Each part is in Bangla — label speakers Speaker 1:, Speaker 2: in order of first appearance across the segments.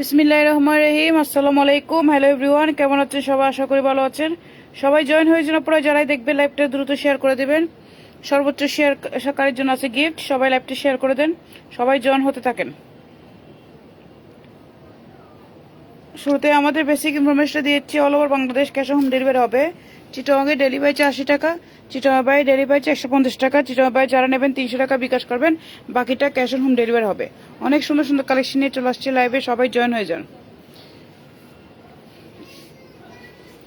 Speaker 1: বিসমিল্লাহ রহমান রহিম। আসসালামু আলাইকুম হ্যালো এভরিওয়ান কেমন আছেন সবাই? আশা করি ভালো আছেন। সবাই জয়েন হয়ে যান পরে যারাই দেখবে লাইভটা দ্রুত শেয়ার করে দেবেন। সর্বোচ্চ শেয়ার কারীর জন্য আছে গিফট সবাই লাইভটা শেয়ার করে দেন। সবাই জয়েন হতে থাকেন। শুরুতে আমাদের বেসিক ইনফরমেশনটা দিয়েছি all over Bangladesh cash home delivery হবে। চিটংয়ে ডেলিভারি চার্জ আশি টাকা চিটংয়ে ডেলিভারি চার্জ একশো পঞ্চাশ টাকা চিটংয়ে যারা নেবেন তিনশো টাকা বিকাশ করবেন, বাকিটা ক্যাশ অন হোম ডেলিভারি হবে। অনেক সুন্দর সুন্দর কালেকশন নিয়ে চলে আসছে লাইভে সবাই জয়েন হয়ে যান।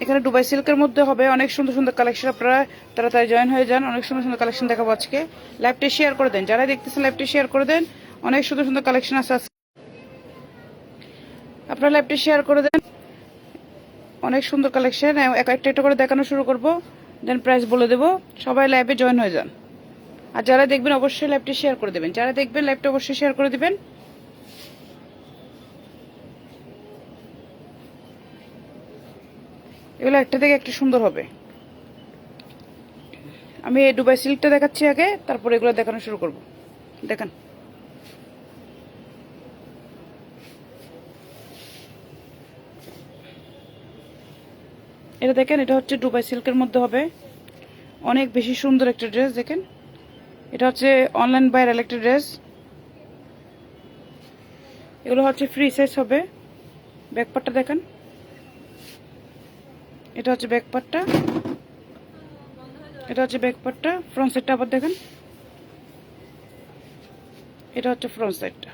Speaker 1: এখানে দুবাই সিল্কের মধ্যে হবে, অনেক সুন্দর সুন্দর কালেকশন আপনারা তাড়াতাড়ি জয়েন হয়ে যান, অনেক সুন্দর সুন্দর কালেকশন দেখাবো আজকে। লাইভটা শেয়ার করে দেন যারা দেখতেছেন লাইভটা শেয়ার করে দেন, অনেক সুন্দর সুন্দর কালেকশন আছে আপনারা লাইভটা শেয়ার করে দেন। অনেক সুন্দর কালেকশন এক একটা একটা করে দেখানো শুরু করব দেন প্রাইস বলে দেবো। সবাই লাইভে জয়েন হয়ে যান। আর যারা দেখবেন, অবশ্যই লাইভটি শেয়ার করে দেবেন। যারা দেখবেন লাইভটা অবশ্যই শেয়ার করে দেবেন। এগুলো একটা থেকে একটা সুন্দর হবে। আমি দুবাই সিল্কটা দেখাচ্ছি আগে, তারপর এগুলো দেখানো শুরু করব। দেখান। এটা দেখেন, এটা হচ্ছে দুবাই সিল্কের মধ্যে হবে। অনেক বেশি সুন্দর একটা ড্রেস, দেখেন। এটা হচ্ছে অনলাইন বাইরের একটা ড্রেস। এগুলো হচ্ছে ফ্রি সাইজ হবে। ব্যাকপারটা দেখেন। এটা হচ্ছে ব্যাকপারটা এটা হচ্ছে ব্যাকপারটা ফ্রন্ট সাইডটা আবার দেখেন। এটা হচ্ছে ফ্রন্ট সাইডটা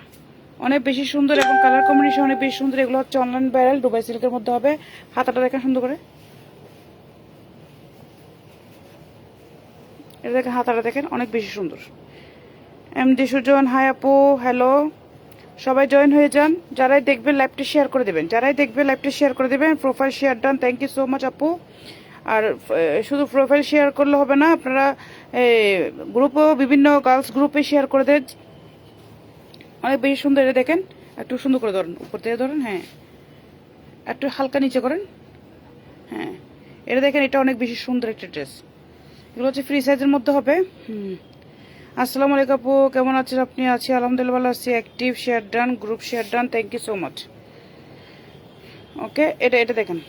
Speaker 1: অনেক বেশি সুন্দর এবং কালার কম্বিনেশন অনেক বেশি সুন্দর। এগুলো হচ্ছে অনলাইন ভাইরাল দুবাই সিল্কের মধ্যে হবে। হাতাটা দেখেন সুন্দর করে। এটা দেখেন হাতাটা দেখেন, অনেক বেশি সুন্দর। এম ডি সুজন, হাই আপু, হ্যালো। সবাই জয়েন হয়ে যান। যারাই দেখবেন লাইভটি শেয়ার করে দেবেন। যারাই দেখবেন লাইভটি শেয়ার করে দেবেন profile share done thank you so much আপু। আর শুধু প্রোফাইল শেয়ার করলে হবে না, আপনারা গ্রুপেও বিভিন্ন গার্লস গ্রুপে শেয়ার করে দেন। অনেক বেশি সুন্দর, এটা দেখেন। একটু সুন্দর করে ধরেন, উপর থেকে ধরেন হ্যাঁ। একটু হালকা নিচে করেন হ্যাঁ। এটা দেখেন, এটা অনেক বেশি সুন্দর একটা ড্রেস এগুলো হচ্ছে ফ্রি সাইজের মধ্যে হবে। হুম। আসসালামু আলাইকুম আপু, কেমন আছেন আপনি? আছি আলহামদুলিল্লাহ ভালো আছি। Active share done group share done thank you so much okay এটা এটা দেখেন।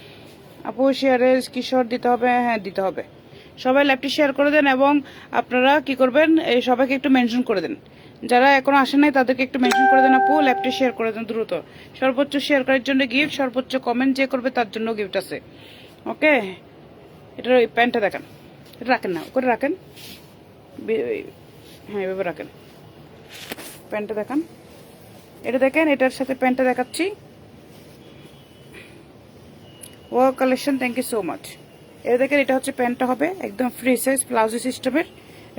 Speaker 1: আপু শেয়ারে স্ক্রিনশট দিতে হবে হ্যাঁ দিতে হবে। সবাই ল্যাপটি শেয়ার করে দেন এবং আপনারা কি করবেন, এই সবাইকে একটু মেনশন করে দেন। যারা এখনও আসেন নাই, তাদেরকে একটু মেনশন করে দেন আপু ল্যাপটি শেয়ার করে দেন দ্রুত। সর্বোচ্চ শেয়ার করার জন্য গিফট সর্বোচ্চ কমেন্ট যে করবে, তার জন্য গিফট আছে। ওকে এটার ওই প্যান্টটা দেখান। রাখেন না করে রাখেন। হ্যাঁ এভাবে রাখেন। প্যান্টটা দেখান। এটা দেখেন, এটার সাথে প্যান্টটা দেখাচ্ছি। ও collection thank you so much এটা দেখেন, এটা হচ্ছে প্যান্টটা হবে, একদম ফ্রি সাইজ প্লাজো সিস্টেমের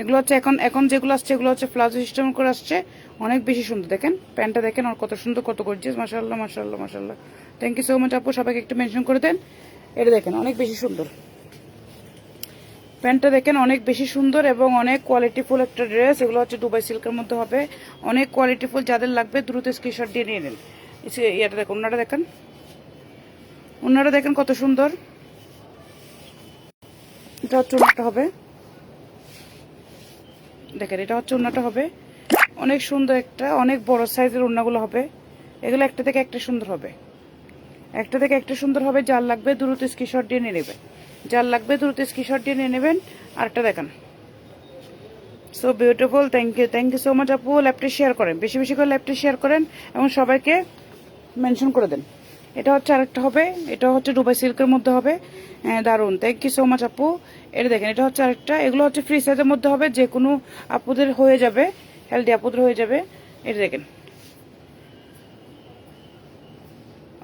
Speaker 1: এগুলো হচ্ছে এখন এখন যেগুলো আসছে, এগুলো হচ্ছে প্লাজো সিস্টেম করে আসছে। অনেক বেশি সুন্দর, দেখেন। প্যান্টটা দেখেন আর কত সুন্দর, কত গর্জিয়াস মাসাল্লাহ মাসাল্লাহ মাসাল্লাহ থ্যাংক ইউ সো মাচ আপু, সবাইকে একটু মেনশন করে দেন। এটা দেখেন, অনেক বেশি সুন্দর। প্যান্টটা দেখেন অনেক বেশি সুন্দর এবং অনেক কোয়ালিটিফুল একটা ড্রেস এগুলো হচ্ছে দুবাই সিল্কের মধ্যে হবে। অনেক কোয়ালিটিফুল যাদের লাগবে দ্রুত স্ক্রিনশট দিয়ে নিয়ে নেন। ইয়েটা দেখুন, ওনাটা দেখেন। ওনারা দেখেন কত সুন্দর। এটা হচ্ছে ওনাটা হবে। দেখেন, এটা হচ্ছে ওনাটা হবে। অনেক সুন্দর একটা, অনেক বড় সাইজের ওনাগুলো হবে। এগুলো একটা থেকে একটা সুন্দর হবে। একটা থেকে একটা সুন্দর হবে, যার লাগবে দ্রুত স্ক্রিনশট দিয়ে নিয়ে নেবে। যার লাগবে দ্রুত স্ক্রিনশট দিয়ে নিয়ে নেবেন। আরেকটা দেখান। So beautiful thank you thank you so much আপু ল্যাপটি শেয়ার করেন। বেশি বেশি করে ল্যাপটি শেয়ার করেন এবং সবাইকে মেনশন করে দেন। এটা হচ্ছে আরেকটা হবে, এটা হচ্ছে ডুবাই সিল্কের মধ্যে হবে। দারুণ থ্যাংক ইউ সো মাচ আপু। এটা দেখেন, এটা হচ্ছে আরেকটা। এগুলো হচ্ছে ফ্রি সাইজের মধ্যে হবে যে কোনো আপুদের হয়ে যাবে হেলদি আপুদের হয়ে যাবে। এটা দেখেন।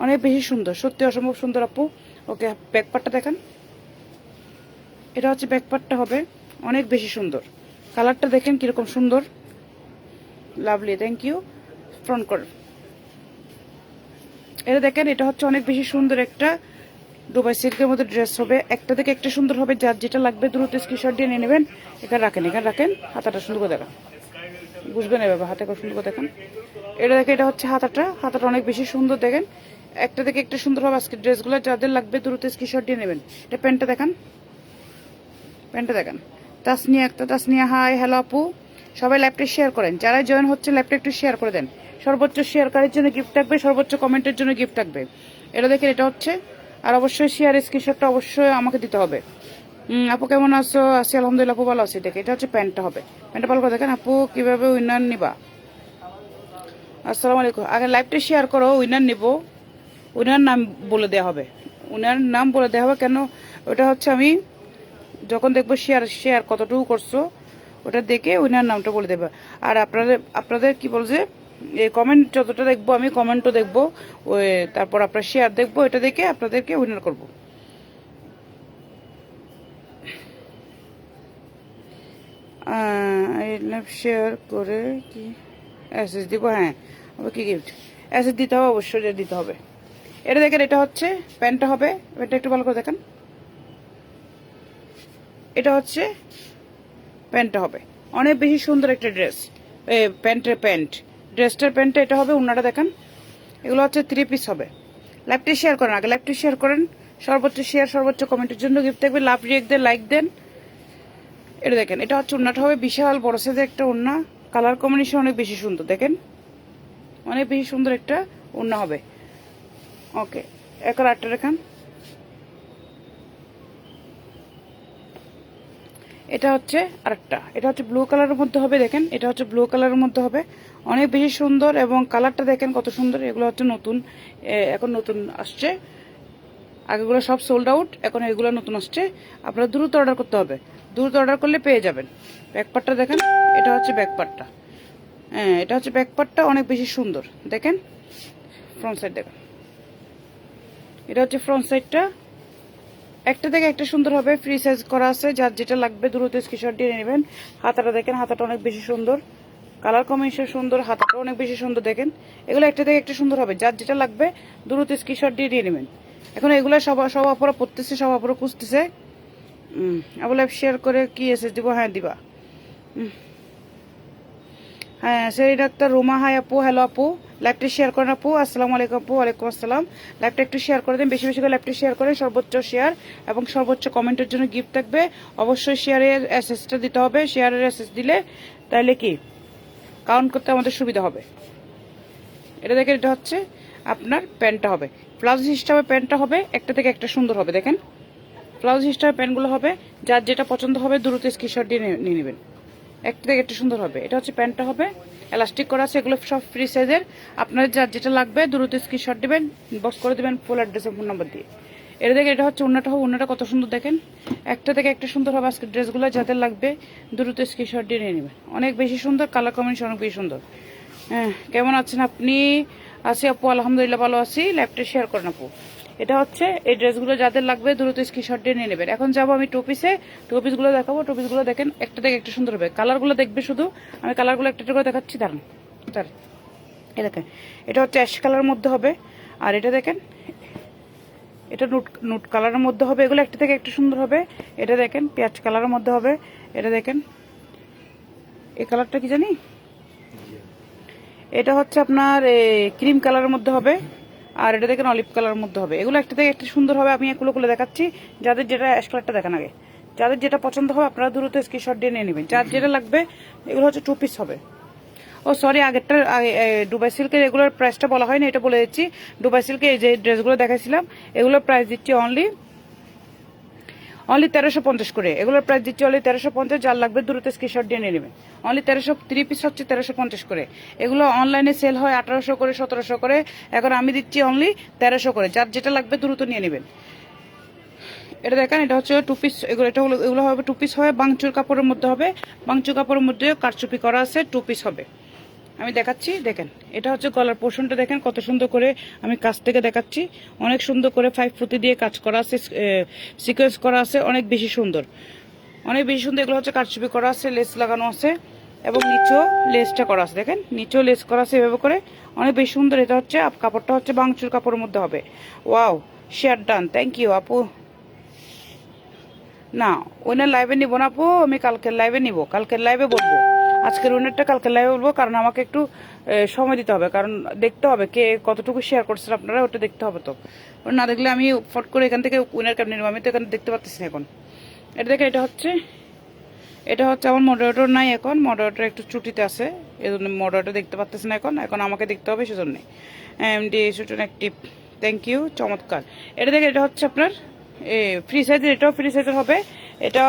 Speaker 1: অনেক বেশি সুন্দর, সত্যি অসম্ভব সুন্দর আপু। ওকে ব্যাকপারটা দেখান। এটা হচ্ছে ব্যাকপারটা হবে। অনেক বেশি সুন্দর। কালারটা দেখেন কীরকম সুন্দর। লাভলি থ্যাংক ইউ ফ্রন্ট কর এটা দেখেন, এটা হচ্ছে অনেক বেশি সুন্দর একটা দুবাই সিল্কের মধ্যে ড্রেস হবে। একটা থেকে একটা সুন্দর হবে, যার যেটা লাগবে দ্রুত স্ক্রিনশট দিয়ে নিয়ে নেবেন। এখানে রাখেন এখানে রাখেন। হাতাটা সুন্দর করে দেখান। বুঝবেন এভাবে, হাতে করে সুন্দর করে দেখেন। এটা দেখে এটা হচ্ছে হাতাটা। হাতাটা অনেক বেশি সুন্দর, দেখেন। একটা থেকে একটা সুন্দর হবে আজকে ড্রেসগুলো যাদের লাগবে দ্রুত স্ক্রিনশট দিয়ে নেবেন। এটা প্যান্টটা দেখান। প্যান্টটা দেখান। তাসনিয়া একটা, তাসনিয়া হাই হ্যালো আপু। সবাই ল্যাপটপ শেয়ার করেন। যারা জয়েন হচ্ছে ল্যাপটপ একটু শেয়ার করে দেন। সর্বোচ্চ শেয়ারকারীর জন্য গিফট থাকবে, সর্বোচ্চ কমেন্টের জন্য গিফট থাকবে। এটা দেখেন, এটা হচ্ছে। আর অবশ্যই শেয়ার স্ক্রিনশটটা অবশ্যই আমাকে দিতে হবে। আপু কেমন আছো? আছি, আলহামদুলিল্লাহ, আপু ভালো আছি। দেখে এটা হচ্ছে প্যান্টটা হবে। প্যান্টটা ভালো করে দেখেন, আপু, কীভাবে উইনার নিবা? আসসালামু আলাইকুম। আগে লাইভটা শেয়ার করো উইনার নিব। উইনার নাম বলে দেওয়া হবে। উইনার নাম বলে দেওয়া হবে কেন? ওটা হচ্ছে আমি যখন দেখব শেয়ার শেয়ার কতটুকু করছ, ওটা দেখে উইনার নামটা বলে দেবে। আর আপনাদের আপনাদের কি বলছে এই কমেন্ট যতটা দেখব, আমি কমেন্টও দেখব ওই তারপর আপনার শেয়ার দেখব, এটা দেখে আপনাদেরকে উইনার করব। শেয়ার করে কি? অ্যাসেস দিব হ্যাঁ। কি গিফট অ্যাসেস দিতে হবে, অবশ্যই দিতে হবে। এটা দেখেন, এটা হচ্ছে প্যান্টটা হবে। প্যান্টটা একটু ভালো করে দেখেন। এটা হচ্ছে প্যান্টটা হবে। অনেক বেশি সুন্দর একটা ড্রেস। প্যান্টের প্যান্ট। ড্রেসটার প্যান্টটা এটা হবে, উন্নাটা দেখেন। এগুলো হচ্ছে থ্রি পিস হবে। ল্যাপটি শেয়ার করেন, আগে ল্যাপটি শেয়ার করেন। সর্বোচ্চ শেয়ার সর্বোচ্চ কমেন্টের জন্য গিফট থাকবে। লাভ রিয়েক্ট দেন লাইক দেন। এটা দেখেন, এটা হচ্ছে উন্নাটা হবে, বিশাল, বড় সাইজের একটা উন্না। কালার কম্বিনেশন অনেক বেশি সুন্দর, দেখেন। অনেক বেশি সুন্দর একটা উন্না হবে। ওকে এখন আটটা রেখান এটা হচ্ছে আরেকটা। এটা হচ্ছে ব্লু কালারের মধ্যে হবে, দেখেন। এটা হচ্ছে ব্লু কালারের মধ্যে হবে। অনেক বেশি সুন্দর এবং কালারটা দেখেন কত সুন্দর। এগুলো হচ্ছে নতুন এখন নতুন আসছে। আগেগুলো সব সোল্ড আউট এখন এগুলো নতুন আসছে। আপনারা দ্রুত অর্ডার করতে হবে। দ্রুত অর্ডার করলে পেয়ে যাবেন। ব্যাকপারটা দেখেন, এটা হচ্ছে ব্যাকপারটা হ্যাঁ এটা হচ্ছে ব্যাকপারটা অনেক বেশি সুন্দর। দেখেন ফ্রন্ট সাইড দেখেন। এটা হচ্ছে ফ্রন্ট সাইডটা একটা থেকে একটা সুন্দর হবে ফ্রি সাইজ করা আছে, যার যেটা লাগবে দ্রুত স্ক্রিনশট দিয়ে নেবেন। হাতাটা দেখেন, হাতাটা অনেক বেশি সুন্দর। কালার কম্বিনেশন সুন্দর, হাতাটা অনেক বেশি সুন্দর দেখেন। এগুলো একটা থেকে একটা সুন্দর হবে, যার যেটা লাগবে দ্রুত স্ক্রিনশট দিয়ে নিয়ে নেবেন। এখন এগুলো সব সব অপরা পড়তেছে, সব অপরা খুঁজতেছে। আবার শেয়ার করে কি এসে দিব? হ্যাঁ দিবা। হ্যাঁ সেই ডাক্তার রুমা হাই আপু হ্যালো আপু লাইভটা শেয়ার করেন আপু। আসসালামু আলাইকুম আপু, ওয়ালাইকুম আসসালাম। লাইভটা একটু শেয়ার করে দেন, বেশি বেশি করে লাইভটা শেয়ার করেন, সর্বোচ্চ শেয়ার এবং সর্বোচ্চ কমেন্টের জন্য গিফট থাকবে। অবশ্যই শেয়ারের অ্যাসেসটা দিতে হবে শেয়ারের অ্যাসেস দিলে তাহলে কি? কাউন্ট করতে আমাদের সুবিধা হবে। এটা দেখেন, এটা হচ্ছে আপনার প্যান্টটা হবে। প্লাউজ হিসাবে প্যান্টটা হবে, একটা থেকে একটা সুন্দর হবে, দেখেন। প্লাউজ হিসাবে প্যান্টগুলো হবে, যার যেটা পছন্দ হবে দ্রুত স্ক্রিনশট দিয়ে নিয়ে নিয়ে নেবেন। একটা থেকে একটা সুন্দর হবে। এটা হচ্ছে প্যান্টটা হবে এলাস্টিক করা আছে, এগুলো সব ফ্রি সাইজের আপনার যার যেটা লাগবে, দ্রুত স্ক্রিনশট দেবেন বক্স করে দেবেন ফুল অ্যাড্রেস ফোন নাম্বার দিয়ে। এটা দেখে এটা হচ্ছে অন্যটা হবে অন্যটা কত সুন্দর দেখেন। একটা থেকে একটা সুন্দর হবে আজকে ড্রেসগুলো, যাদের লাগবে, দ্রুত স্ক্রিনশট দিয়ে নিয়ে নেবেন। অনেক বেশি সুন্দর কালার কম্বিনেশন অনেক বেশি সুন্দর। হ্যাঁ কেমন আছেন আপনি? আছি আপু, আলহামদুলিল্লাহ ভালো আছি। ল্যাপটপ শেয়ার করেন আপু। এটা হচ্ছে, এই ড্রেসগুলো যাদের লাগবে দ্রুত স্ক্রিনশট দিয়ে নিয়ে নেবেন। এখন যাব আমি টপিসে। টপিসগুলো দেখাবো, টপিসগুলো দেখেন, একটা থেকে একটা সুন্দর হবে। কালারগুলো দেখবে শুধু। আমি কালারগুলো একটা একটা করে দেখাচ্ছি, দাঁড়ান। দাঁড়ান। এ দেখেন, এটা হচ্ছে অ্যাশ কালার মধ্যে হবে। আর এটা দেখেন, এটা নুট নুট কালারের মধ্যে হবে। এগুলো একটা থেকে একটা সুন্দর হবে। এটা দেখেন, পেঁয়াজ কালারের মধ্যে হবে। এটা দেখেন, এই কালারটা কি জানি? এটা হচ্ছে আপনার ক্রিম কালারের মধ্যে হবে। আর এটা দেখেন অলিভ কালার মধ্যে হবে। এগুলো একটা থেকে একটা সুন্দর হবে, আমি এগুলো গুলো দেখাচ্ছি। যাদের যেটা অ্যাশ কালারটা দেখান আগে। যাদের যেটা পছন্দ হবে, আপনারা দ্রুত স্ক্রিনশট দিয়ে নিয়ে নেবেন। যার যেটা লাগবে, এগুলো হচ্ছে টু পিস হবে। ও সরি আগেরটা ডুবাই সিল্কের এগুলোর প্রাইসটা বলা হয়নি, এটা বলে দিচ্ছি। ডুবাই সিল্কের এই যে ড্রেসগুলো দেখাইছিলাম, এগুলোর প্রাইস দিচ্ছি অনলি অনলি তেরোশো পঞ্চাশ করে। এগুলোর প্রাইস দিচ্ছি অনলি তেরোশো পঞ্চাশ, যার লাগবে দ্রুত স্ক্রিনশট দিয়ে নিয়ে নেবে। অনলি তেরোশো থ্রি পিস হচ্ছে তেরোশো পঞ্চাশ করে। এগুলো অনলাইনে সেল হয় আঠারোশো করে, সতেরোশো করে। এখন আমি দিচ্ছি অনলি তেরোশো করে। যার যেটা লাগবে দ্রুত নিয়ে নেবেন। এটা দেখেন, এটা হচ্ছে টু পিস এগুলো, এটা এগুলো হবে টু পিস হবে বাংচুর কাপড়ের মধ্যে হবে। বাংচুর কাপড়ের মধ্যে কারচুপি করা আছে টু পিস হবে। আমি দেখাচ্ছি, দেখেন, এটা হচ্ছে গলার পোর্শনটা দেখেন, কত সুন্দর করে আমি কাছ থেকে দেখাচ্ছি। অনেক সুন্দর করে ফাইভ ফুটি দিয়ে কাজ করা আছে সিকোয়েন্স করা আছে, অনেক বেশি সুন্দর। অনেক বেশি সুন্দর, এগুলো হচ্ছে কারচুপি করা আছে লেস লাগানো আছে, এবং নিচেও লেসটা করা আছে, দেখেন, নিচেও লেস করা আছে এভাবে করে। অনেক বেশি সুন্দর, এটা হচ্ছে কাপড়টা হচ্ছে বাংচুর কাপড়ের মধ্যে হবে। Wow share done thank you আপু। না ওনার লাইভে নিব না আপু, আমি কালকের লাইভে নিব, কালকের লাইভে বলব। আজকের উনারটা কালকে লাইভে বলব, কারণ আমাকে একটু সময় দিতে হবে, কারণ দেখতে হবে কে কতটুকু শেয়ার করছেন আপনারা, ওটা দেখতে হবে তো। না দেখলে আমি ফট করে এখান থেকে উইনার কেমনি নেব, আমি তো এখানে দেখতে পাচ্ছি না এখন। এটা দেখে এটা হচ্ছে এটা হচ্ছে আমার মডারেটর নাই এখন মডারেটর একটু ছুটিতে আছে এই জন্য মডারটা দেখতে না এখন এখন আমাকে দেখতে হবে সেজন্য। এমডি সুটন অ্যাক্টিভ থ্যাংক ইউ চমৎকার। এটা দেখে এটা হচ্ছে আপনার, এ ফ্রি সাইজের এটাও ফ্রি সাইজের হবে। এটা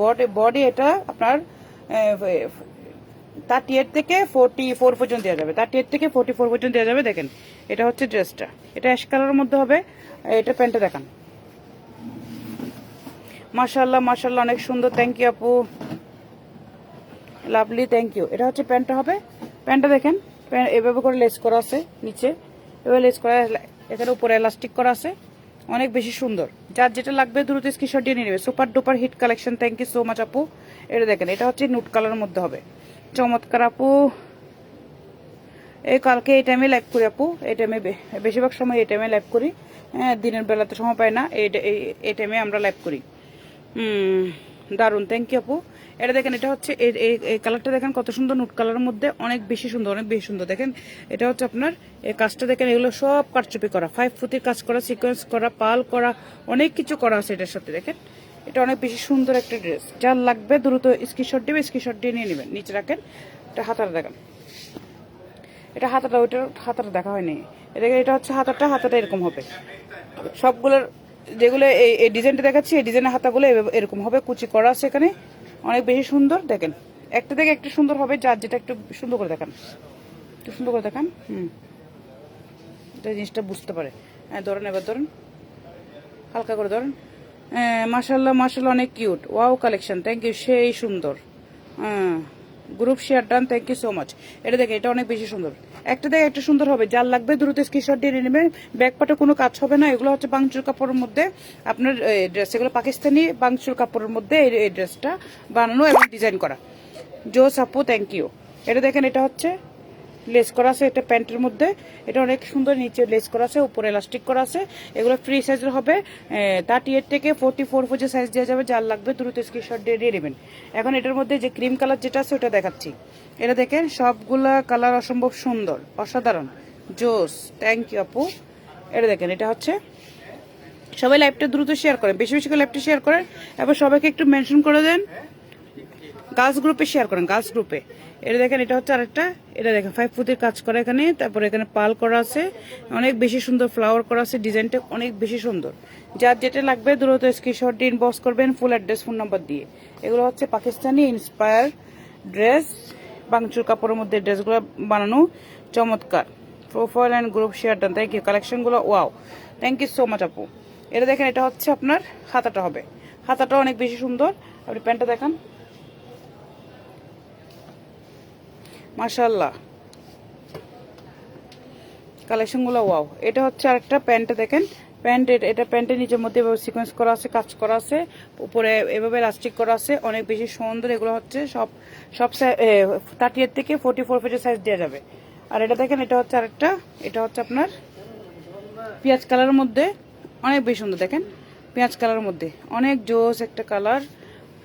Speaker 1: বডি বডি এটা আপনার থার্টি এইট থেকে ফোরটি ফোর পর্যন্ত দেওয়া যাবে। থার্টি এইট থেকে ফোরটি ফোর পর্যন্ত দেওয়া যাবে, দেখেন, এটা হচ্ছে ড্রেসটা এটা অ্যাশ কালারের মধ্যে হবে, এটা প্যান্টটা দেখান। মাশাল্লাহ মাশাল্লাহ অনেক সুন্দর থ্যাংক ইউ আপু। লাভলি থ্যাংক ইউ এটা হচ্ছে প্যান্টটা হবে। প্যান্টটা দেখেন, প্যান্ট এভাবে করে লেস করা আছে নিচে। এভাবে লেস করা এখানে উপরে এলাস্টিক করা আছে। অনেক বেশি সুন্দর। যার যেটা লাগবে দ্রুত স্ক্রিনশট দিয়ে নিয়ে নেবে। Super duper hit collection thank you so much আপু। এটা দেখেন, এটা হচ্ছে নুট কালারের মধ্যে হবে। চমৎকার আপু। এই কালকে এই টাইমে লাইভ করি আপু, এই টাইমে বেশিরভাগ সময় এই টাইমে লাইভ করি। হ্যাঁ দিনের বেলাতে সময় পাই না, এই টাইমে আমরা লাইভ করি। দারুণ থ্যাংক ইউ আপু। এটা দেখেন, এটা হচ্ছে এই কালারটা দেখেন, কত সুন্দর নুট কালারের মধ্যে অনেক বেশি সুন্দর, অনেক বেশি সুন্দর। দেখেন, এটা হচ্ছে আপনার, এই কাজটা দেখেন, এগুলো সব কারচুপি করা। ফাইভ ফুটির কাজ করা সিকোয়েন্স করা, পাল করা, অনেক কিছু করা আছে এটার সাথে, দেখেন। এটা অনেক বেশি সুন্দর একটা ড্রেস। যার লাগবে দ্রুত স্ক্রিনশট দিবে স্ক্রিনশট দিয়ে নিয়ে নেবেন। নিচে রাখেন, এটা হাতাটা দেখেন। এটা হাতাটা ওইটার হাতাটা দেখা হয়নি। এটা এটা হচ্ছে হাতাটা হাতাটা এরকম হবে। সবগুলোর যেগুলো এই এই ডিজাইনটা দেখাচ্ছি, এই ডিজাইনের হাতাগুলো এরকম হবে, কুচি করা আছে এখানে। অনেক বেশি সুন্দর, দেখেন। একটা থেকে একটু সুন্দর হবে, যার যেটা একটু সুন্দর করে দেখান। একটু সুন্দর করে দেখান, হুম। এটা জিনিসটা বুঝতে পারে। হ্যাঁ ধরেন, এবার ধরেন। হালকা করে ধরেন। মাসাল্লাহ মাসাল্লাহ অনেক cute wow collection thank you সেই সুন্দর। হ্যাঁ group share done thank you so much এটা দেখে এটা অনেক বেশি সুন্দর। একটা দেখে একটা সুন্দর হবে। যার লাগবে দ্রুত স্ক্রিনশট দিয়ে নেবেন ব্যাক পাটে কোনো কাজ হবে না। এগুলো হচ্ছে বাংচুর কাপড়ের মধ্যে আপনার ড্রেস এগুলো পাকিস্তানি বাংচুর কাপড়ের মধ্যে এই- ড্রেসটা বানানো এবং ডিজাইন করা। জোস আপু থ্যাংক ইউ এটা দেখেন, এটা হচ্ছে লেস করা আছে এটা প্যান্টের মধ্যে। এটা অনেক সুন্দর নিচে লেস করা আছে, উপরে এলাস্টিক করা আছে। এগুলো ফ্রি সাইজের হবে। থার্টি এইট থেকে ফোর্টি ফোর পর্যন্ত সাইজ দেওয়া যাবে। যার লাগবে দ্রুত স্ক্রিনশট দিয়ে দিয়ে নেবেন। এখন এটার মধ্যে যে ক্রিম কালার যেটা আছে ওটা দেখাচ্ছি। এটা দেখেন, সবগুলা কালার অসম্ভব সুন্দর, অসাধারণ। জোস থ্যাংক ইউ আপু। এটা দেখেন, এটা হচ্ছে সবাই লাইভটা দ্রুত শেয়ার করেন। বেশি বেশি করে লাইভটা শেয়ার করেন। এবার সবাইকে একটু মেনশন করে দেন। গার্লস গ্রুপে শেয়ার করেন গার্লস গ্রুপে এটা দেখেন, এটা হচ্ছে আরেকটা। এটা দেখেন ফাইভ ফুটের কাজ করা এখানে, তারপরে এখানে পাল করা আছে। অনেক বেশি সুন্দর ফ্লাওয়ার করা আছে, ডিজাইনটা অনেক বেশি সুন্দর। যার যেটা লাগবে দ্রুত স্ক্রিনশট দিয়ে ইনবক্স করবেন ফুল অ্যাড্রেস ফোন নাম্বার দিয়ে। এগুলো হচ্ছে পাকিস্তানি ইন্সপায়ার ড্রেস বাংচুর কাপড়ের মধ্যে ড্রেসগুলো বানানো চমৎকার। Profile and group share done thank you কালেকশনগুলো wow thank you so much আপু। এটা দেখেন, এটা হচ্ছে আপনার হাতাটা হবে। হাতাটা অনেক বেশি সুন্দর। আপনি প্যান্টটা দেখান। মাশাল্লাহ কালেকশনগুলো ওয়াও। এটা হচ্ছে আরেকটা প্যান্ট দেখেন। প্যান্ট এটা প্যান্টের নিচের মধ্যে এভাবে সিকোয়েন্স করা আছে, কাজ করা আছে। উপরে এভাবে লাস্টিক করা আছে। অনেক বেশি সুন্দর এগুলো হচ্ছে সব সব থার্টি এইট থেকে ফোর্টি ফোর ফিটের সাইজ দেওয়া যাবে। আর এটা দেখেন, এটা হচ্ছে আরেকটা। এটা হচ্ছে আপনার পেঁয়াজ কালারের মধ্যে। অনেক বেশি সুন্দর, দেখেন। পেঁয়াজ কালারের মধ্যে। অনেক জোস একটা কালার।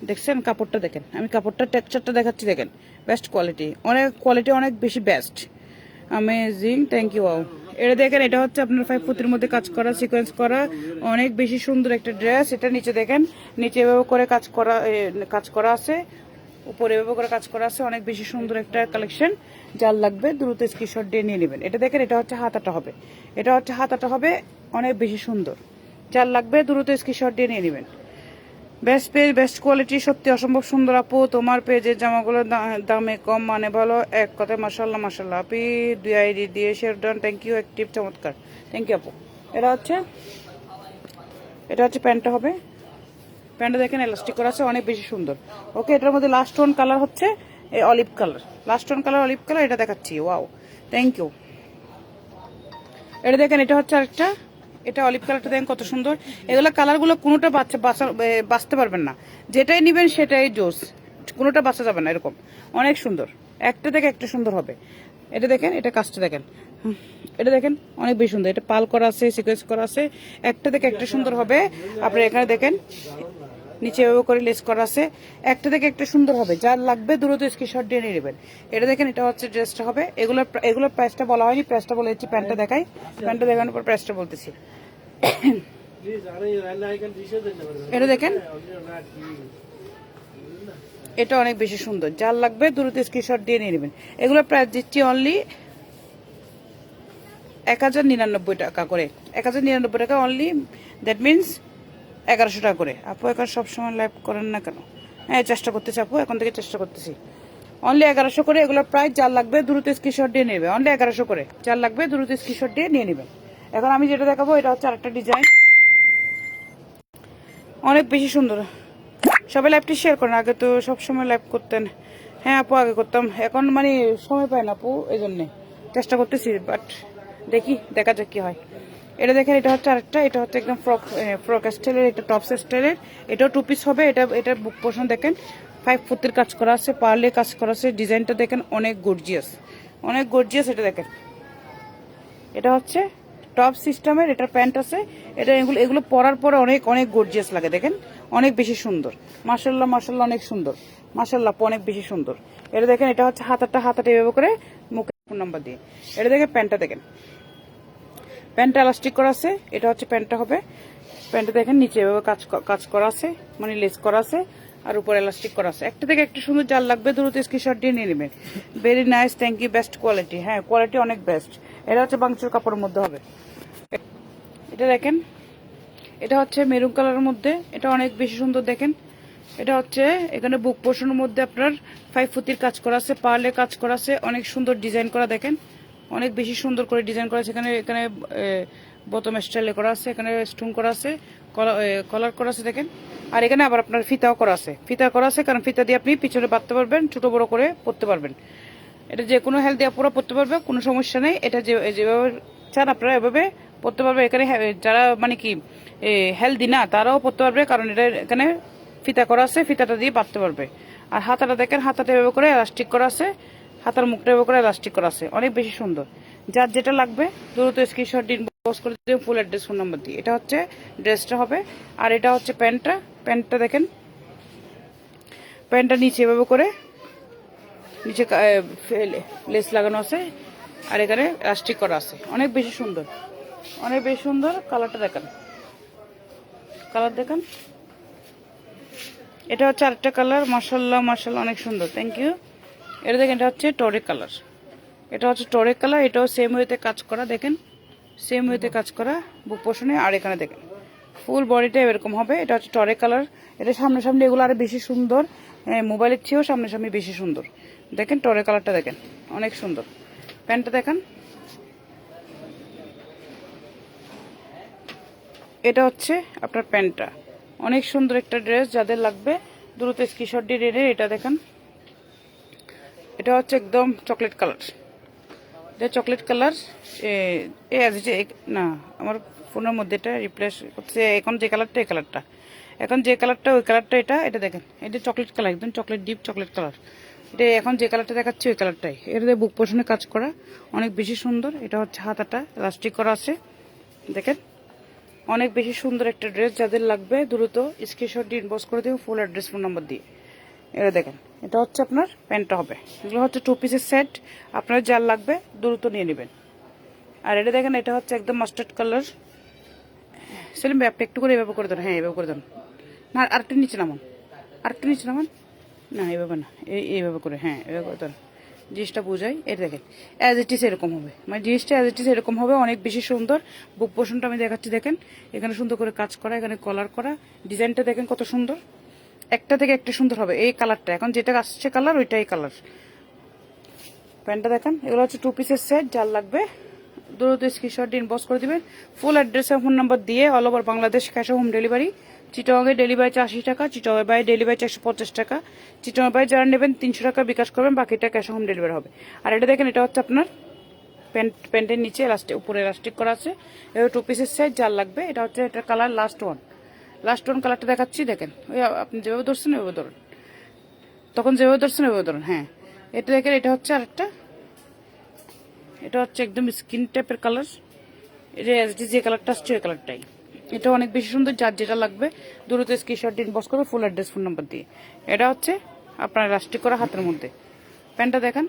Speaker 1: দেখছেন? কাপড়টা দেখেন। আমি কাপড়টা টেক্সচারটা দেখাচ্ছি, দেখেন। বেস্ট কোয়ালিটি অনেক কোয়ালিটি অনেক বেশি বেস্ট অ্যামেজিং থ্যাংক ইউ আও এটা দেখেন, এটা হচ্ছে আপনার ফাইভ ফুটের মধ্যে কাজ করা সিকোয়েন্স করা, অনেক বেশি সুন্দর একটা ড্রেস এটা নিচে দেখেন, নিচে এভাবে করে কাজ করা কাজ করা আছে। উপরে এভাবে করে কাজ করা আছে, অনেক বেশি সুন্দর একটা কালেকশন যার লাগবে দ্রুত স্ক্রিনশট দিয়ে নিয়ে নেবেন। এটা দেখেন, এটা হচ্ছে হাতাটা হবে। এটা হচ্ছে হাতাটা হবে অনেক বেশি সুন্দর। যার লাগবে দ্রুত স্ক্রিনশট দিয়ে নিয়ে নেবেন। বেস্ট পেজ বেস্ট কোয়ালিটি সত্যি অসম্ভব সুন্দর আপু। তোমার পেজের জামাগুলোর দামে কম মানে ভালো এক কথায় মাসাল্লাহ মাসাল্লাহ আপনি দুই আইডি দিয়ে share done thank you active চমৎকার। থ্যাংক ইউ আপু। এটা হচ্ছে এটা হচ্ছে প্যান্টটা হবে। প্যান্টটা দেখেন এলাস্টিক করা আছে, অনেক বেশি সুন্দর। ওকে এটার মধ্যে লাস্ট ওয়ান কালার হচ্ছে এই olive colour last one colour olive colour এটা দেখাচ্ছি ওয়াও থ্যাংক ইউ এটা দেখেন, এটা হচ্ছে আরেকটা এটা অলিভ কালারটা দেখেন কত সুন্দর। এগুলো কালারগুলো কোনোটা বাচ্চা বাঁচা- বাঁচতে পারবেন না। যেটাই নিবেন সেটাই জোস। কোনোটা বাঁচা যাবে না এরকম। অনেক সুন্দর। একটা দেখে একটা সুন্দর হবে। এটা দেখেন, এটা কাজটা দেখেন। এটা দেখেন, অনেক বেশি সুন্দর। এটা পাল করা আছে সিকোয়েন্স করা আছে। একটা দেখে একটা সুন্দর হবে। আপনি এখানে দেখেন নিচে এভাবে করে লেস করা আছে। একটা থেকে একটা সুন্দর হবে। যার লাগবে দ্রুত স্ক্রিনশট দিয়ে নিয়ে নেবেন। এটা দেখেন, এটা হচ্ছে ড্রেসটা হবে। এগুলোর এগুলোর প্রাইসটা বলা হয়নি প্রাইসটা বলে দিচ্ছি, প্যান্টটা দেখাই। প্যান্টটা দেখানোর পর প্রাইসটা বলতেছি। এটা দেখেন। এটা অনেক বেশি সুন্দর। যার লাগবে দ্রুত স্ক্রিনশট দিয়ে নিয়ে নেবেন। এগুলো প্রাইস দিচ্ছি অনলি এক হাজার নিরানব্বই টাকা করে। এক হাজার নিরানব্বই টাকা অনলি দ্যাট মিনস এগারোশো টাকা করে। আপু, এখন সবসময় লাইভ করেন না কেন? হ্যাঁ চেষ্টা করতেছি আপু, এখন থেকে চেষ্টা করতেছি। অনলি এগারোশো করে এগুলো প্রায় যার লাগবে দ্রুত স্ক্রিনশট দিয়ে নেবে। অনলি এগারোশো করে যার লাগবে দ্রুত স্ক্রিনশট দিয়ে নিয়ে নেবেন এখন আমি যেটা দেখাবো, এটা হচ্ছে আরেকটা ডিজাইন অনেক বেশি সুন্দর। সবাই লাইভটি শেয়ার করেন, আগে তো সবসময় লাইভ করতেন। হ্যাঁ আপু, আগে করতাম। এখন মানে সময় পায় না আপু এই জন্যে চেষ্টা করতেছি বাট দেখি, দেখা যাক কি হয়। এটা দেখেন, এটা হচ্ছে আরেকটা, এটা হচ্ছে একদম ফ্রক ফ্রক স্টাইলের এটা টপস স্টাইলের এটাও টু পিস হবে, এটা এটার বুক পোর্শন দেখেন ফাইভ ফুটের কাজ করা আছে পার্লে কাজ করা আছে, ডিজাইনটা দেখেন অনেক গর্জিয়াস অনেক গর্জিয়াস এটা দেখেন। এটা হচ্ছে টপ সিস্টেমের এটার প্যান্ট আছে, এটা এগুলো এগুলো পরার পরে অনেক অনেক গর্জিয়াস লাগে দেখেন, অনেক বেশি সুন্দর। মার্শাল্লাহ মার্শাল্লাহ অনেক সুন্দর। মার্শাল্লাহ অনেক বেশি সুন্দর। এটা দেখেন, এটা হচ্ছে হাতারটা হাতাটা এভাবে করে মুখে ফোন নাম্বার দিয়ে। এটা দেখেন প্যান্টটা দেখেন। প্যান্টটা এলাস্টিক করা আছে, এটা হচ্ছে প্যান্টটা হবে। প্যান্টটা দেখেন, নিচে এভাবে কাজ কাজ করা আছে মানে লেস করা আছে, আর উপরে এলাস্টিক করা আছে। একটা থেকে একটা সুন্দর জাল লাগবে, দ্রুত স্ক্রিনশট দিয়ে নিয়ে নেবেন। Very nice thank you best quality হ্যাঁ কোয়ালিটি অনেক বেস্ট এটা হচ্ছে বাংচুর কাপড়ের মধ্যে হবে। এটা দেখেন, এটা হচ্ছে মেরুন কালারের মধ্যে, এটা অনেক বেশি সুন্দর দেখেন। এটা হচ্ছে, এখানে বুক পোর্শনের মধ্যে আপনার ফাইভ ফুটির কাজ করা আছে পার্লে কাজ করা আছে, অনেক সুন্দর ডিজাইন করা দেখেন। অনেক বেশি সুন্দর করে ডিজাইন করা আছে। এখানে এখানে বোতম স্টাইলে করা আছে, এখানে স্টোন করা আছে কলার করা আছে দেখেন। আর এখানে আবার আপনার ফিতাও করা আছে। ফিতা করা আছে, কারণ ফিতা দিয়ে আপনি পিছনে বাঁধতে পারবেন, ছোট বড় করে পরতে পারবেন। এটা যে কোনো হেলদি পুরো পড়তে পারবে, কোনো সমস্যা নেই। এটা যে যেভাবে চান আপনারা এভাবে পড়তে পারবে। এখানে যারা মানে কি হেলদি না, তারাও পড়তে পারবে, কারণ এটা এখানে ফিতা করা আছে, ফিতাটা দিয়ে বাঁধতে পারবে। আর হাতাটা দেখেন, হাতাটা এভাবে করে এলাস্টিক করা আছে। হাতার মুখটা এভাবে করে এলাস্টিক করা আছে। অনেক বেশি সুন্দর। যার যেটা লাগবে, দ্রুত স্ক্রিনশট দিন বক্স করে দিন ফুল অ্যাড্রেস ফোন নাম্বার দিয়ে। এটা হচ্ছে ড্রেসটা হবে। আর এটা হচ্ছে প্যান্টটা। প্যান্টটা দেখেন। প্যান্টটা নিচে এভাবে করে নিচে লেস লাগানো আছে। আর এখানে রাস্টিক করা আছে। অনেক বেশি সুন্দর। অনেক বেশি সুন্দর কালারটা দেখান। কালার দেখান। এটা হচ্ছে আরেকটা কালার মার্শাল্লাহ মার্শাল্লাহ অনেক সুন্দর। থ্যাংক ইউ এটা দেখেন, এটা হচ্ছে টরে কালার। এটা হচ্ছে টরে কালার, এটাও সেম ওয়েতে কাজ করা, দেখেন। সেম ওয়েতে কাজ করা, বুক পোষণে, আর এখানে দেখেন। ফুল বডিটা এরকম হবে, এটা হচ্ছে টরে কালার। এটা সামনে সামনে এগুলো আরও বেশি সুন্দর মোবাইলের চেয়েও সামনে সামনে বেশি সুন্দর। দেখেন, টরে কালারটা দেখেন, অনেক সুন্দর। প্যান্টটা দেখেন। এটা হচ্ছে আপনার প্যান্টটা। অনেক সুন্দর একটা ড্রেস, যাদের লাগবে, দ্রুত স্ক্রিনশট দিয়ে এটা দেখেন। এটা হচ্ছে একদম চকলেট কালার এটা চকলেট কালার এ যে না, আমার ফোনের মধ্যে এটা রিপ্লেস করছে এখন যে কালারটা এই কালারটা এখন যে কালারটা ওই কালারটা এটা এটা দেখেন, এটা চকলেট কালার একদম চকলেট ডিপ চকলেট কালার এটা এখন যে কালারটা দেখাচ্ছে, ওই কালারটাই এর বুক পোষণে কাজ করা, অনেক বেশি সুন্দর। এটা হচ্ছে হাতাটা প্লাস্টিক করা আছে, দেখেন। অনেক বেশি সুন্দর একটা ড্রেস যাদের লাগবে, দ্রুত স্ক্রিনশট ইনবক্স করে দেবো ফুল অ্যাড্রেস ফোন নাম্বার দিয়ে। এটা দেখেন। এটা হচ্ছে আপনার প্যান্টটা হবে। এগুলো হচ্ছে টু পিসের সেট আপনার যার লাগবে, দ্রুত নিয়ে নেবেন। আর এটা দেখেন, এটা হচ্ছে একদম মাস্টার্ড কালার সেলিম ভাই একটু করে এভাবে করে দেন। হ্যাঁ এভাবে করে দেন। না আরেকটু নিচে নামান। আরেকটু নিচে নামান। না, এভাবে না। এই এইভাবে করে হ্যাঁ এভাবে করে দেন। জিনিসটা বোঝাই। এটা দেখেন অ্যাজ ইট ইস এরকম হবে। মানে জিনিসটা অ্যাজ ইট ইস এরকম হবে, অনেক বেশি সুন্দর। বুক পোষণটা আমি দেখাচ্ছি, দেখেন। এখানে সুন্দর করে কাজ করা, এখানে কলার করা। ডিজাইনটা দেখেন কত সুন্দর। একটা থেকে একটা সুন্দর হবে, এই কালারটা এখন যেটা আসছে কালার ওইটাই কালার প্যান্টটা দেখেন, এগুলো হচ্ছে টু পিসের সেট যার লাগবে। দ্রুত স্ক্রিনশট ইনবক্স করে দিবেন। ফুল অ্যাড্রেস ফোন নাম্বার দিয়ে all over Bangladesh cash home delivery চিটংয়ে delivery চারশি টাকা চিটংয়ে বাই ডেলিভারি চারশো পঞ্চাশ টাকা। চিটংয়ে বাই যারা নেবেন তিনশো টাকা বিকাশ করবেন, বাকিটা ক্যাশ হোম ডেলিভারি হবে। আর এটা দেখেন, এটা হচ্ছে আপনার প্যান্ট প্যান্টের নিচে উপরে এলাস্টিক করা আছে। এবার টু পিসের সাইজ যার লাগবে, এটা হচ্ছে এটা colour last one last one কালারটা দেখাচ্ছি, দেখেন। ওই আপনি যেভাবে ধরছেন, ওইভাবে ধরুন। তখন যেভাবে ধরছেন, ওইভাবে ধরুন হ্যাঁ। এটা দেখেন, এটা হচ্ছে আরেকটা। এটা হচ্ছে একদম স্কিন টাইপের কালার এটা এসডি যে কালারটা আসছে, ওই কালারটাই এটা অনেক বেশি সুন্দর, যার যেটা লাগবে, দ্রুত স্ক্রিনশট বস করবে ফুল অ্যাড্রেস ফোন নাম্বার দিয়ে। এটা হচ্ছে আপনার রাস্টিক করা হাতের মধ্যে। প্যান্টটা দেখেন।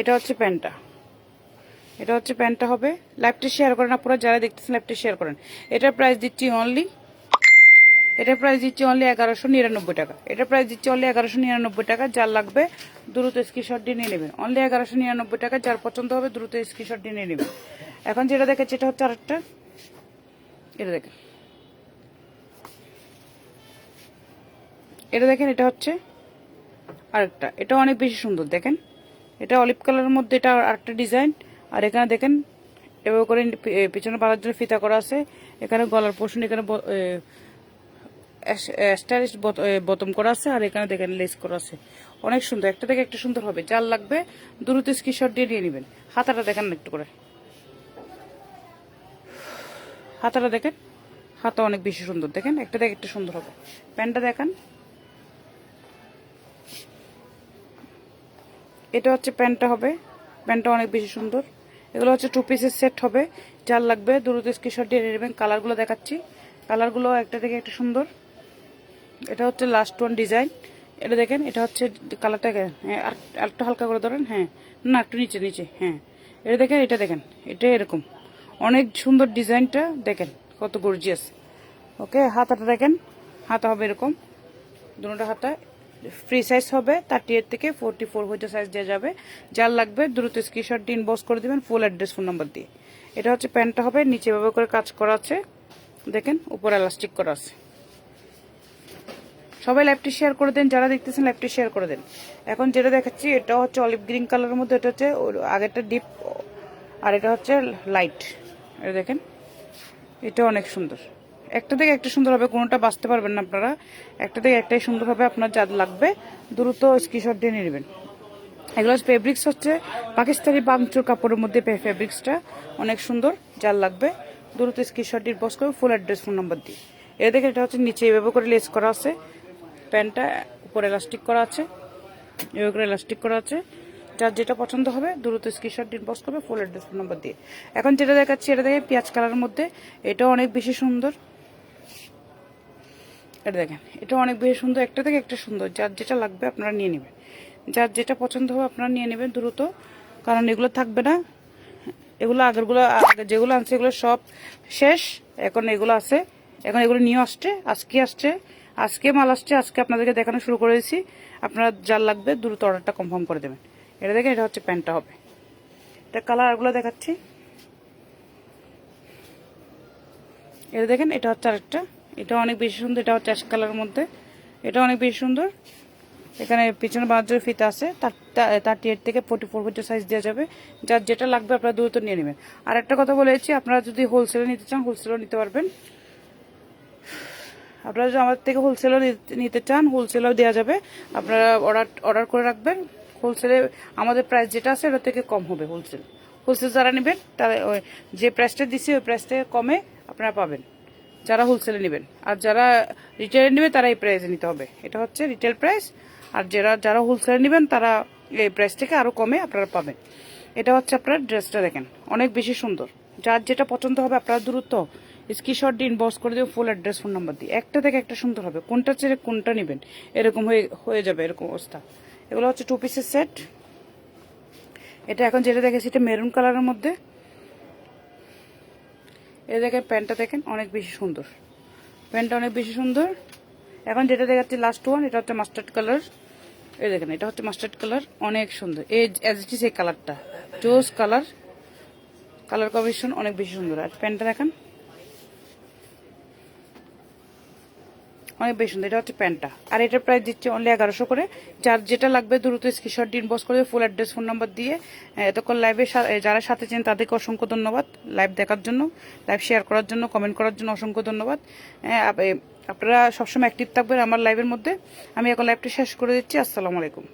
Speaker 1: এটা হচ্ছে প্যান্টটা এটা হচ্ছে প্যান্টটা হবে। লাইভটা শেয়ার করেন আপনারা, যারা দেখতেছেন লাইভটা শেয়ার করেন। এটার প্রাইস দিচ্ছি অনলি এটার প্রাইস দিচ্ছি অনলি এগারোশো নিরানব্বই টাকা। এটার প্রাইস দিচ্ছি অনলি এগারোশো নিরানব্বই টাকা, যার লাগবে দ্রুত স্ক্রিনশট দিয়ে নিয়ে নেবেন। অনলি এগারোশো নিরানব্বই টাকা, যার পছন্দ হবে দ্রুত স্ক্রিনশট দিয়ে নিয়ে নেবেন। এখন যেটা দেখাচ্ছি এটা হচ্ছে আরেকটা। এটা দেখেন। এটা দেখেন, এটা হচ্ছে আরেকটা। এটা অনেক বেশি সুন্দর, দেখেন। এটা অলিভ কালারের মধ্যে এটা আরেকটা ডিজাইন আর এখানে দেখেন, এভাবে করে পিছনে পালার জন্য ফিতা করা আছে। এখানে গলার পোর্শন, এখানে স্টাইলিশ বতম করা আছে, আর এখানে দেখেন লেস করা আছে। অনেক সুন্দর, একটা থেকে একটা সুন্দর হবে। যার লাগবে, দ্রুত স্ক্রিনশট দিয়ে নিয়ে নেবেন। হাতাটা দেখেন একটু করে। হাতাটা দেখেন, হাতা অনেক বেশি সুন্দর। দেখেন, একটা থেকে একটা সুন্দর হবে। প্যান্টটা দেখেন। এটা হচ্ছে প্যান্টটা হবে। প্যান্টটা অনেক বেশি সুন্দর। এগুলো হচ্ছে টু পিসের সেট হবে। যার লাগবে, দ্রুত স্ক্রিনশট দিয়ে নেবেন। কালারগুলো দেখাচ্ছি। কালারগুলো একটা থেকে একটা সুন্দর। এটা হচ্ছে লাস্ট ওয়ান ডিজাইন এটা দেখেন, এটা হচ্ছে কালারটা হ্যাঁ আর একটু হালকা করে ধরেন হ্যাঁ। না, একটু নিচে নিচে হ্যাঁ। এটা দেখেন এটা দেখেন, এটা এরকম। অনেক সুন্দর ডিজাইনটা দেখেন, কত গর্জিয়াস ওকে হাতাটা দেখেন, হাতা হবে এরকম। দুটো হাতা ফ্রি সাইজ হবে থার্টি এইট থেকে ফোরটি ফোর হইতে সাইজ দেওয়া যাবে। যার লাগবে, দ্রুত স্ক্রিনশট দিয়ে ইনবক্স করে দেবেন ফুল অ্যাড্রেস ফোন নাম্বার দিয়ে। এটা হচ্ছে প্যান্টটা হবে, নিচে ভাবে করে কাজ করা আছে। দেখেন, উপর এলাস্টিক করা আছে। সবাই লাইভটি শেয়ার করে দেন, যারা দেখতেছেন লাইভটি শেয়ার করে দেন। এখন যেটা দেখাচ্ছি, এটা হচ্ছে অলিভ গ্রিন কালারের মধ্যে, এটা হচ্ছে আগেরটা ডিপ আর এটা হচ্ছে লাইট এটা দেখেন, এটা অনেক সুন্দর। একটা থেকে একটা সুন্দর হবে কোনোটা বাঁচতে পারবেন না আপনারা, একটা থেকে একটাই সুন্দর হবে আপনার যা লাগবে, দ্রুত স্ক্রিনশট দিয়ে নেবেন। এগুলো ফেব্রিক্স হচ্ছে, পাকিস্তানি বাংচুর কাপড়ের মধ্যে ফেব্রিক্সটা অনেক সুন্দর যার লাগবে। দ্রুত স্ক্রিনশট দিয়ে বস করে ফুল অ্যাড্রেস ফোন নাম্বার দিয়ে। এটা দেখে এটা হচ্ছে নিচে এভাবে করে লেস করা আছে। প্যান্টটা উপরে এলাস্টিক করা আছে, এভাবে করে এলাস্টিক করা আছে। যার যেটা পছন্দ হবে, দ্রুত স্ক্রিনশট ইনবক্স করবে ফুল অ্যাড্রেস ফোন নাম্বার দিয়ে। এখন যেটা দেখাচ্ছি, এটা দেখে পেঁয়াজ কালারের মধ্যে, এটাও অনেক বেশি সুন্দর। এটা দেখেন, এটা অনেক বেশি সুন্দর, একটা থেকে একটা সুন্দর। যার যেটা লাগবে আপনারা নিয়ে নেবেন। যার যেটা পছন্দ হবে আপনারা নিয়ে নেবেন দ্রুত, কারণ এগুলো থাকবে না। এগুলো আগেরগুলো, আগে যেগুলো আনছে এগুলো সব শেষ। এখন এগুলো আছে। এখন এগুলো নিয়ে আসছে, আজকে আসছে, আজকে মাল আসছে, আজকে আপনাদেরকে দেখানো শুরু করেছি আপনারা যার লাগবে দ্রুত অর্ডারটা কনফার্ম করে দেবেন। এটা দেখেন, এটা হচ্ছে প্যান্টটা হবে। এটা কালারগুলো দেখাচ্ছি। এটা দেখেন, এটা হচ্ছে আরেকটা। এটা অনেক বেশি সুন্দর এটা হচ্ছে কালারের মধ্যে। এটা অনেক বেশি সুন্দর। এখানে পিছনে বাজারের ফিতা আছে থার্টি এইট থেকে ফোর্টি ফোর পর্যন্ত সাইজ দেওয়া যাবে। যার যেটা লাগবে আপনারা দ্রুত নিয়ে নেবেন। আর একটা কথা বলেছি আপনারা যদি হোলসেলে নিতে চান হোলসেলও নিতে পারবেন। আপনারা যদি আমাদের থেকে হোলসেলও নিতে চান হোলসেলও দেওয়া যাবে। আপনারা অর্ডার অর্ডার করে রাখবেন। হোলসেলে আমাদের প্রাইস যেটা আছে, ওটা থেকে কম হবে হোলসেল হোলসেল যারা নেবেন, তারা ওই, যে প্রাইসটা দিচ্ছি ওই প্রাইস থেকে কমে আপনারা পাবেন। যারা হোলসেলে নেবেন। আর যারা রিটেলে নেবে, তারা এই প্রাইসে নিতে হবে। এটা হচ্ছে রিটেল প্রাইস আর যারা যারা হোলসেলে নেবেন, তারা এই প্রাইস থেকে আরও কমে আপনারা পাবেন। এটা হচ্ছে আপনার ড্রেসটা দেখেন। অনেক বেশি সুন্দর। যার যেটা পছন্দ হবে, আপনারা দ্রুত স্ক্রিনশট দিয়ে ইনবক্স করে দেবেন ফুল অ্যাড্রেস ফোন নাম্বার দিয়ে। একটা থেকে একটা সুন্দর হবে। কোনটা ছেড়ে কোনটা নেবেন, এরকম হয়ে হয়ে যাবে এরকম অবস্থা। এগুলো হচ্ছে টু পিসের সেট এটা এখন যেটা দেখেছি, এটা মেরুন কালারের মধ্যে। এ দেখেন প্যান্টটা দেখেন, অনেক বেশি সুন্দর। প্যান্টটা অনেক বেশি সুন্দর। এখন যেটা দেখাচ্ছি লাস্ট ওয়ান এটা হচ্ছে মাস্টার্ড কালার এই দেখেন, এটা হচ্ছে মাস্টার্ড কালার অনেক সুন্দর। এই অ্যাজ ইট ইস এই কালারটা জোস কালার কালার কম্বিনেশন অনেক বেশি সুন্দর। আর প্যান্টটা দেখেন। অনেক বেশি সুন্দর, এটা হচ্ছে প্যান্টটা। আর এটার প্রাইস দিচ্ছে অনলি এগারোশো করে। যার যেটা লাগবে দ্রুত স্ক্রিনশট ইনবক্স করে ফুল অ্যাড্রেস ফোন নাম্বার দিয়ে এতক্ষণ লাইভে যারা সাথে চেন তাদেরকে অসংখ্য ধন্যবাদ। লাইভ দেখার জন্য লাইভ শেয়ার করার জন্য কমেন্ট করার জন্য অসংখ্য ধন্যবাদ। আপনারা সবসময় অ্যাক্টিভ থাকবেন আমার লাইভের মধ্যে। আমি এখন লাইভটা শেষ করে দিচ্ছি। আসসালামু আলাইকুম।